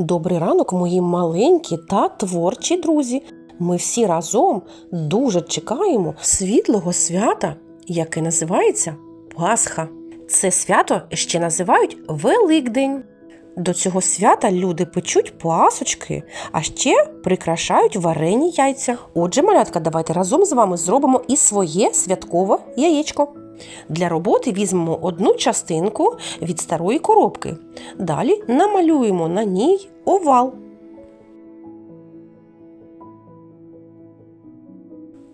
Добрий ранок, мої маленькі та творчі друзі. Ми всі разом дуже чекаємо світлого свята, яке називається Пасха. Це свято ще називають Великдень. До цього свята люди печуть пасочки, а ще прикрашають варені яйця. Отже, малятка, давайте разом з вами зробимо і своє святкове яєчко. Для роботи візьмемо одну частинку від старої коробки. Далі намалюємо на ній овал.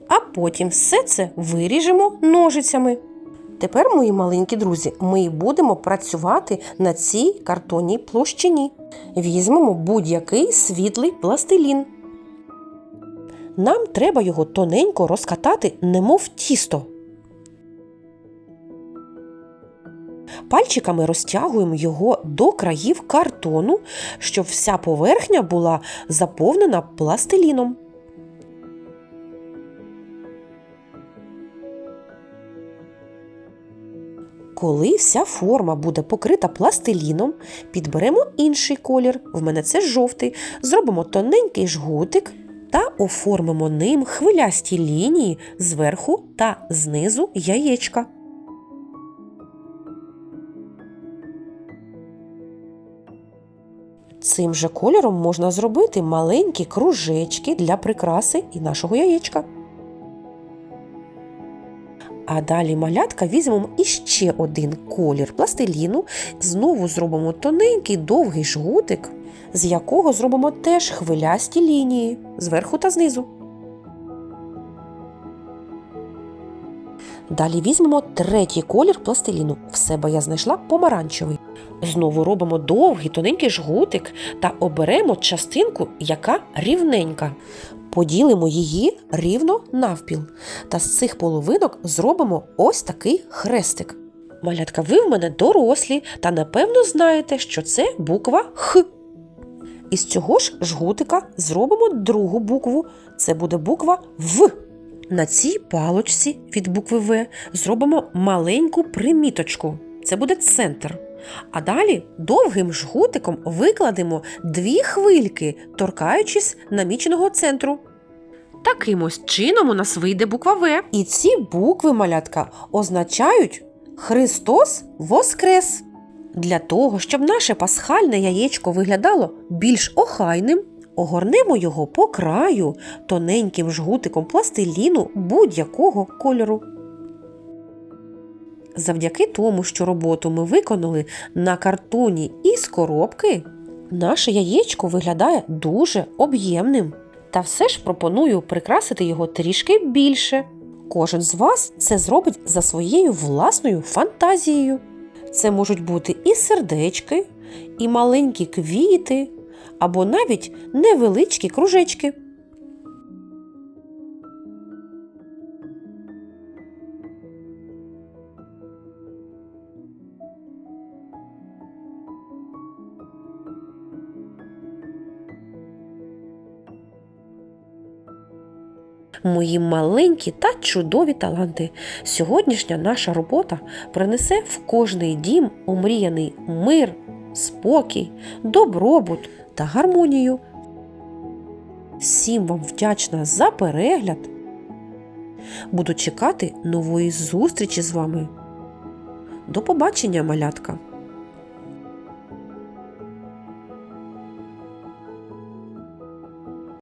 А потім все це виріжемо ножицями. Тепер, мої маленькі друзі, ми будемо працювати на цій картонній площині. Візьмемо будь-який світлий пластилін. Нам треба його тоненько розкатати, немов тісто. Пальчиками розтягуємо його до країв картону, щоб вся поверхня була заповнена пластиліном. Коли вся форма буде покрита пластиліном, підберемо інший колір. В мене це жовтий. Зробимо тоненький жгутик та оформимо ним хвилясті лінії зверху та знизу яєчка. Цим же кольором можна зробити маленькі кружечки для прикраси і нашого яєчка. А далі малятка візьмемо іще один колір пластиліну, знову зробимо тоненький довгий жгутик, з якого зробимо теж хвилясті лінії зверху та знизу. Далі візьмемо третій колір пластиліну. В себе я знайшла помаранчевий. Знову робимо довгий тоненький жгутик та оберемо частинку, яка рівненька. Поділимо її рівно навпіл. Та з цих половинок зробимо ось такий хрестик. Малятка, ви в мене дорослі та напевно знаєте, що це буква Х. Із цього ж жгутика зробимо другу букву. Це буде буква В. На цій палочці від букви В зробимо маленьку приміточку. Це буде центр. А далі довгим жгутиком викладемо дві хвильки, торкаючись наміченого центру. Таким ось чином у нас вийде буква В. І ці букви малятка означають Христос Воскрес. Для того, щоб наше пасхальне яєчко виглядало більш охайним, огорнемо його по краю тоненьким жгутиком пластиліну будь-якого кольору. Завдяки тому, що роботу ми виконали на картоні із коробки, наше яєчко виглядає дуже об'ємним. Та все ж пропоную прикрасити його трішки більше. Кожен з вас це зробить за своєю власною фантазією. Це можуть бути і сердечки, і маленькі квіти, або навіть невеличкі кружечки. Мої маленькі та чудові таланти. Сьогоднішня наша робота принесе в кожний дім омріяний мир, спокій, добробут та гармонію. Всім вам вдячна за перегляд. Буду чекати нової зустрічі з вами. До побачення, малятка!